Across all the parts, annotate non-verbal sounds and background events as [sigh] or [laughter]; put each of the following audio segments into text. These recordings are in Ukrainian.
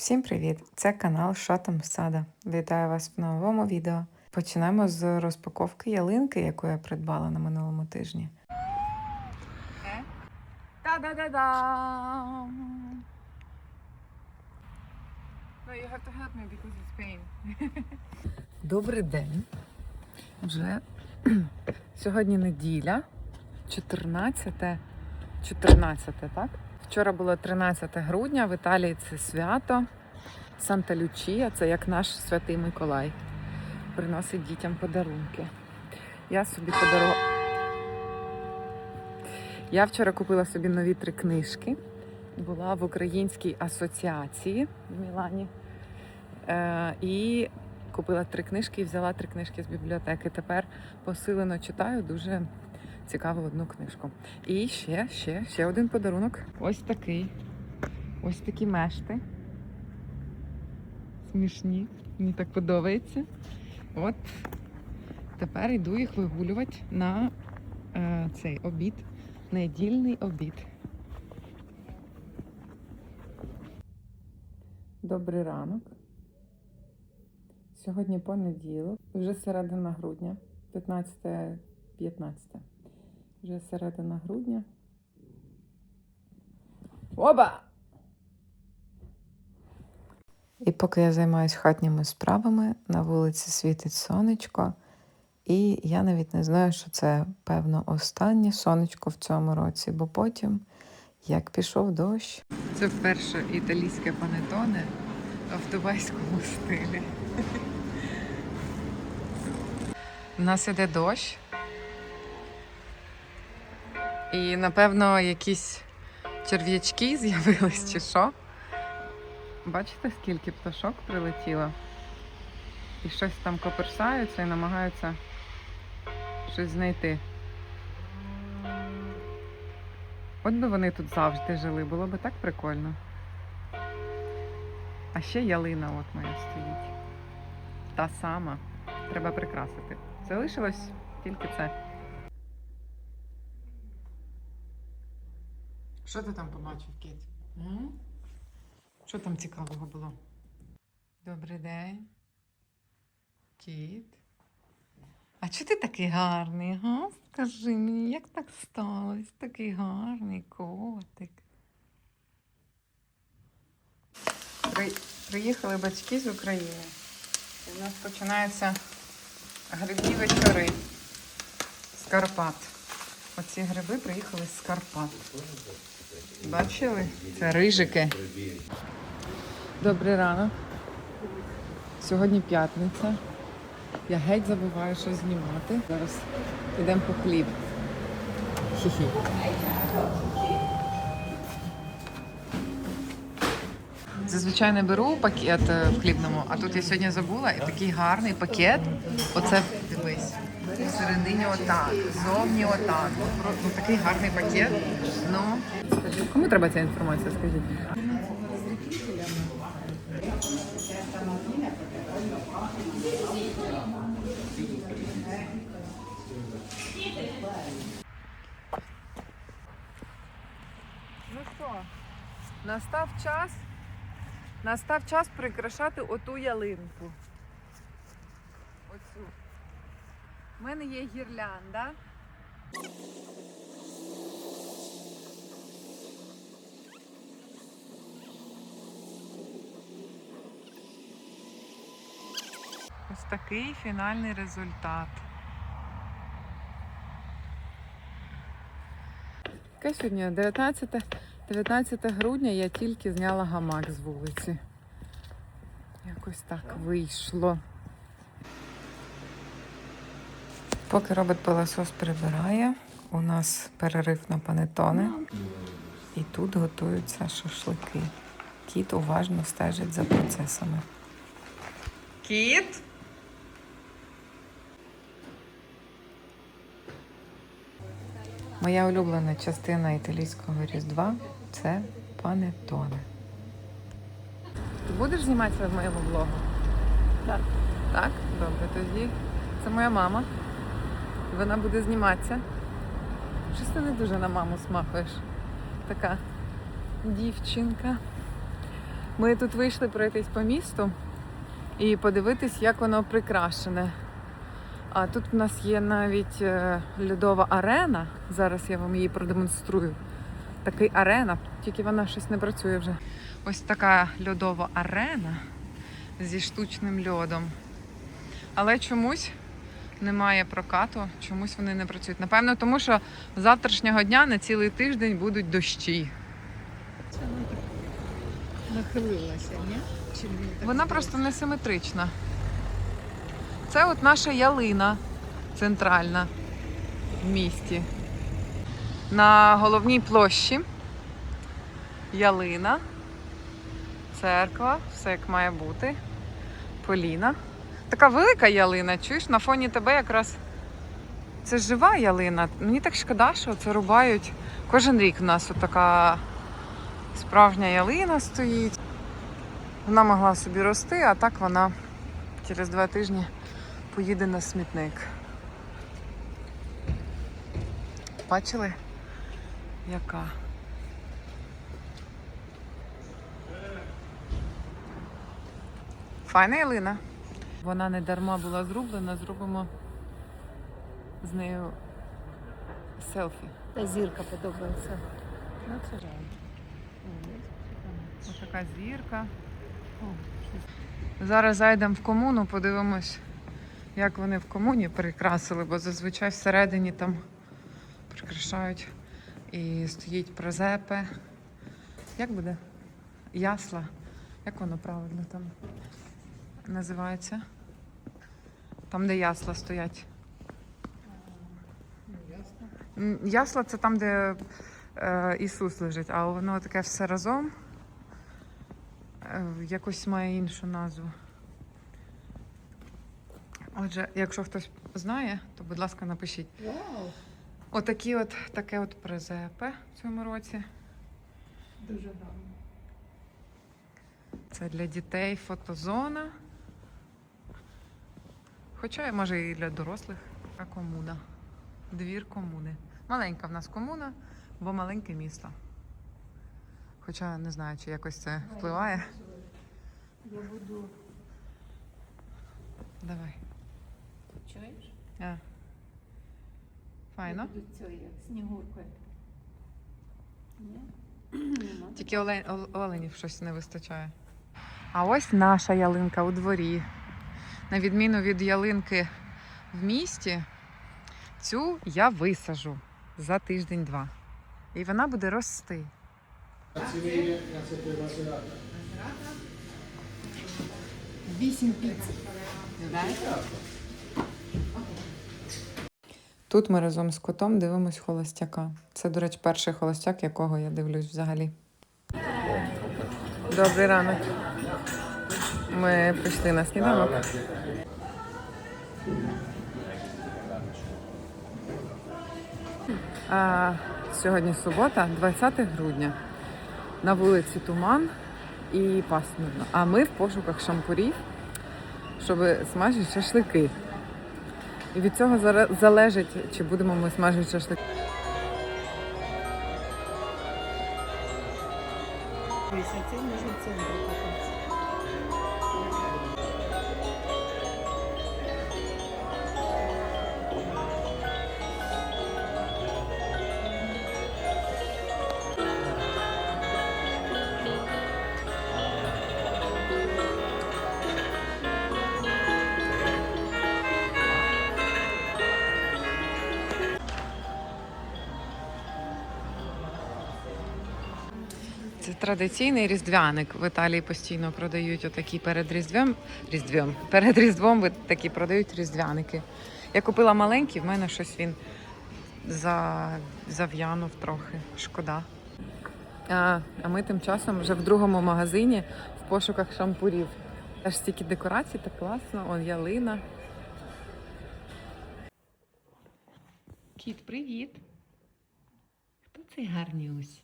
Всім привіт! Це канал Що сада. Вітаю вас в новому відео. Почнемо з розпаковки ялинки, яку я придбала на минулому тижні. Та-да-да-да! Because it's pain. [laughs] Добрий день. Вже [clears throat] сьогодні неділя, 14, 14, так? Вчора було 13 грудня, в Італії це свято. Санта Лючія, це як наш святий Миколай. Приносить дітям подарунки. Я собі подарувала. Я вчора купила собі нові три книжки. Була в Українській асоціації в Мілані. Е, і купила три книжки і взяла три книжки з бібліотеки. Тепер посилено читаю дуже цікаву одну книжку. І ще, ще, ще один подарунок. Ось такий. Ось такі мешти. Смішні. Мені так подобається. От тепер йду їх вигулювати на е, цей обід, недільний обід. Добрий ранок. Сьогодні понеділок, вже середина грудня, 15 15. Вже середина грудня. Оба! І поки я займаюся хатніми справами, на вулиці світить сонечко, і я навіть не знаю, що це певно останнє сонечко в цьому році, бо потім, як пішов дощ. Це вперше італійське панетоне в дубайському стилі. У нас іде дощ. І, напевно, якісь черв'ячки з'явились чи що. Бачите, скільки пташок прилетіло? І щось там коперсаються і намагаються щось знайти. От би вони тут завжди жили, було би так прикольно. А ще ялина от моя стоїть. Та сама. Треба прикрасити. Залишилось тільки це. Що ти там побачив, Кіт? М? Що там цікавого було? Добрий день. Кіт. А чого ти такий гарний, га? Скажи мені, як так сталося? Такий гарний котик. При... Приїхали батьки з України. І в нас починаються грибні вечори з Карпат. Оці гриби приїхали з Карпат. Бачили? Це рижики. Добрий ранок. Сьогодні п'ятниця. Я геть забуваю щось знімати. Зараз йдемо по хліб. Хі-хі. Зазвичай не беру пакет е, в хлібному, а тут я сьогодні забула і такий гарний пакет. Оце. Всередині отак, зовні отак. Ну, такий гарний пакет. Ну, кому треба ця інформація, скажіть? Ну що, настав час. Настав час прикрашати оту ялинку. У мене є гірлянда. Ось такий фінальний результат. Яке сьогодні 19, 19 грудня я тільки зняла гамак з вулиці. Якось так вийшло. Поки робот пилосос прибирає, у нас перерив на панетони. І тут готуються шашлики. Кіт уважно стежить за процесами. Кіт? Моя улюблена частина італійського різдва це панетоне. Ти будеш зніматися в моєму блогу? Так. Так? Добре, тоді це моя мама. Вона буде зніматися. Щось ти не дуже на маму смахуєш. Така дівчинка. Ми тут вийшли пройтись по місту і подивитись, як воно прикрашене. А тут в нас є навіть е, льодова арена. Зараз я вам її продемонструю. Такий арена, тільки вона щось не працює вже. Ось така льодова арена зі штучним льодом. Але чомусь немає прокату, чомусь вони не працюють. Напевно, тому що з завтрашнього дня на цілий тиждень будуть дощі. Це нахилилася, ні? Чи так Вона просто несиметрична. Це от наша ялина центральна в місті. На головній площі ялина, церква, все як має бути. Поліна. Така велика ялина, чуєш, на фоні тебе якраз. Це жива ялина. Мені так шкода, що це рубають. Кожен рік у нас така справжня ялина стоїть. Вона могла собі рости, а так вона через два тижні поїде на смітник. Бачили? Яка? Файна ялина. Вона не дарма була зроблена, зробимо з нею селфі. Та зірка подобається. Ну, це реально. Ось така зірка. Зараз зайдемо в комуну, подивимось, як вони в комуні прикрасили, бо зазвичай всередині там прикрашають і стоїть прозепе. Як буде? Ясла. Як воно правильно там називається? Там, де ясла стоять. Ясла це там, де е, Ісус лежить, а воно таке все разом. е, Якось має іншу назву. Отже, якщо хтось знає, то будь ласка, напишіть. Вау! Отакі от таке от презепе в цьому році. Дуже гарно. Це для дітей фотозона. Хоча може і для дорослих. А комуна. Двір комуни. Маленька в нас комуна, бо маленьке місто. Хоча не знаю, чи якось це впливає. Я буду. Давай. Чуєш? А. Файно. Я буду цією снігуркою. Ні? Тільки олень, оленів щось не вистачає. А ось наша ялинка у дворі. На відміну від ялинки в місті, цю я висажу за тиждень-два. І вона буде рости. Вісім. Тут ми разом з котом дивимось холостяка. Це, до речі, перший холостяк, якого я дивлюсь взагалі. Добрий ранок. Ми прийшли на сніданок. А, сьогодні субота, 20 грудня. На вулиці туман і пасмурно. А ми в пошуках шампурів, щоб смажити шашлики. І від цього залежить, чи будемо ми смажити шашлик. Дивися, можна центр купити. Традиційний різдвяник. В Італії постійно продають отакі перед різдвом. Різдвом. Перед різдвом такі продають різдвяники. Я купила маленький, в мене щось він за... зав'янув трохи. Шкода. А, а ми тим часом вже в другому магазині в пошуках шампурів. Аж стільки декорацій, так класно. Он ялина. Кіт, привіт. Хто цей гарнюсь?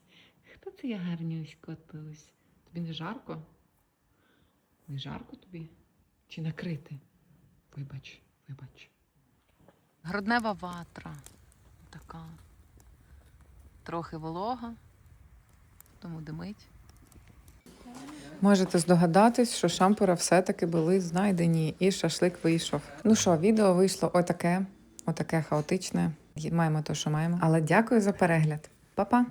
Хто це я гарнюсь, котусь? Тобі не жарко? Не жарко тобі? Чи накрити? Вибач, вибач. Груднева ватра. Така. Трохи волога, тому димить. Можете здогадатись, що шампура все-таки були знайдені, і шашлик вийшов. Ну що, відео вийшло отаке, отаке хаотичне. Маємо то, що маємо. Але дякую за перегляд. Па-па!